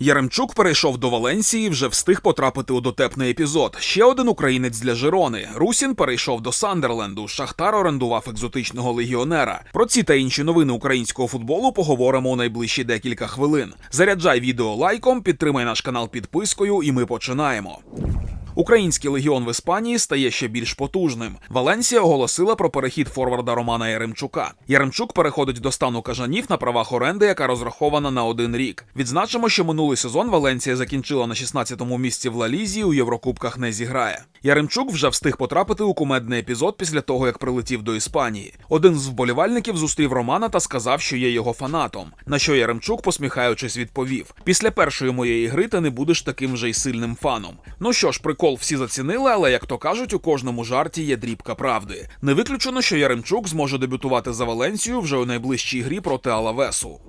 Яремчук перейшов до Валенсії, вже встиг потрапити у дотепний епізод. Ще один українець для Жирони. Русін перейшов до Сандерленду. Шахтар орендував екзотичного легіонера. Про ці та інші новини українського футболу поговоримо у найближчі декілька хвилин. Заряджай відео лайком, підтримай наш канал підпискою, і ми починаємо. Український легіон в Іспанії стає ще більш потужним. Валенсія оголосила про перехід форварда Романа Яремчука. Яремчук переходить до стану кажанів на правах оренди, яка розрахована на один рік. Відзначимо, що минулий сезон Валенсія закінчила на 16-му місці в Лалізі, у Єврокубках не зіграє. Яремчук вже встиг потрапити у кумедний епізод після того, як прилетів до Іспанії. Один з вболівальників зустрів Романа та сказав, що є його фанатом. На що Яремчук, посміхаючись, відповів: після першої моєї гри ти не будеш таким вже й сильним фаном. Ну що ж, прикол всі зацінили, але як то кажуть, у кожному жарті є дрібка правди. Не виключено, що Яремчук зможе дебютувати за Валенсію вже у найближчій грі проти Алавесу.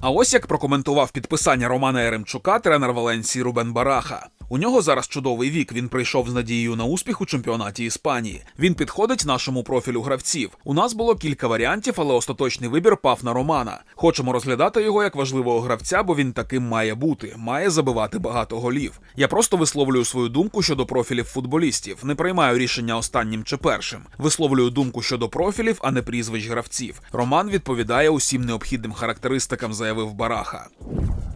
А ось як прокоментував підписання Романа Яремчука тренер Валенсії Рубен Бараха. У нього зараз чудовий вік. Він прийшов з надією на успіх у чемпіонаті Іспанії. Він підходить нашому профілю гравців. У нас було кілька варіантів, але остаточний вибір пав на Романа. Хочемо розглядати його як важливого гравця, бо він таким має бути, має забивати багато голів. Я просто висловлюю свою думку щодо профілів футболістів. Не приймаю рішення останнім чи першим. Висловлюю думку щодо профілів, а не прізвищ гравців. Роман відповідає усім необхідним характеристикам, заявив Бараха.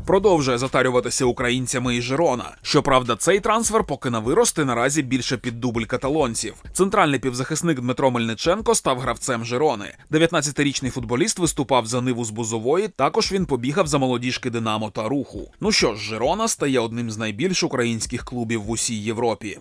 Продовжує затарюватися українцями і Жирона. Щоправда, цей трансфер поки на вирости наразі більше під дубль каталонців. Центральний півзахисник Дмитро Мельниченко став гравцем Жирони. 19-річний футболіст виступав за ниву з Бузової. Також він побігав за молодіжки Динамо та Руху. Ну що ж, Жирона стає одним з найбільш українських клубів в усій Європі.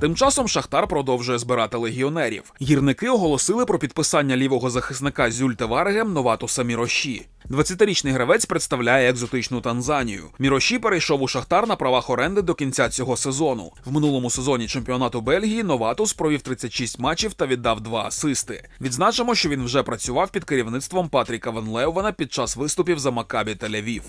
Тим часом Шахтар продовжує збирати легіонерів. Гірники оголосили про підписання лівого захисника Зюльте Варгем Новатуса Міроші. 20-річний гравець представляє екзотичну Танзанію. Міроші перейшов у Шахтар на правах оренди до кінця цього сезону. В минулому сезоні чемпіонату Бельгії Новатус провів 36 матчів та віддав два асисти. Відзначимо, що він вже працював під керівництвом Патріка Ван Леувана під час виступів за Макабі Тель-Авів.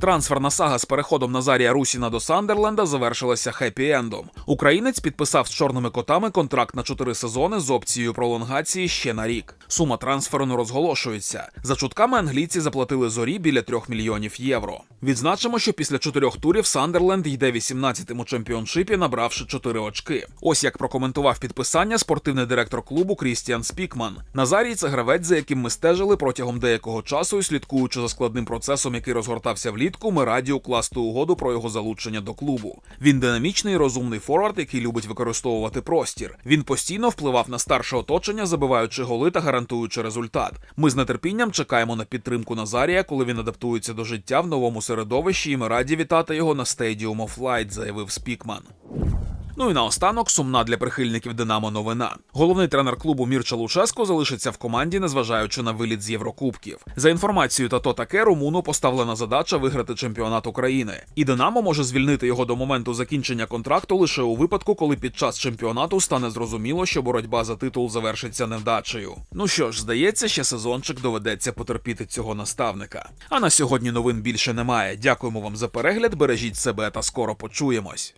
Трансферна сага з переходом Назарія Русіна до Сандерленда завершилася хеппі-ендом. Українець підписав з чорними котами контракт на 4 сезони з опцією пролонгації ще на рік. Сума трансферу не розголошується. За чутками англійці заплатили зорі біля 3 мільйонів євро. Відзначимо, що після чотирьох турів Сандерленд йде 18-тим у чемпіоншипі, набравши 4 очки. Ось як прокоментував підписання спортивний директор клубу Крістіан Спікман. Назарій це гравець, за яким ми стежили протягом деякого часу і слідкуючи за складним процесом, який розгортався влітку, ми раді укласти угоду про його залучення до клубу. Він динамічний, розумний форвард, який любить використовувати простір. Він постійно впливав на старше оточення, забиваючи голи та гарантуючи результат. Ми з нетерпінням чекаємо на підтримку Назарія, коли він адаптується до життя в новому середовищі, і ми раді вітати його на Stadium of Light, заявив Спікман. Ну і наостанок сумна для прихильників Динамо новина. Головний тренер клубу Мірча Луческо залишиться в команді, незважаючи на виліт з Єврокубків. За інформацією та то таке Румуну поставлена задача виграти чемпіонат України. І Динамо може звільнити його до моменту закінчення контракту лише у випадку, коли під час чемпіонату стане зрозуміло, що боротьба за титул завершиться невдачею. Ну що ж, здається, ще сезончик доведеться потерпіти цього наставника. А на сьогодні новин більше немає. Дякуємо вам за перегляд. Бережіть себе та скоро почуємось.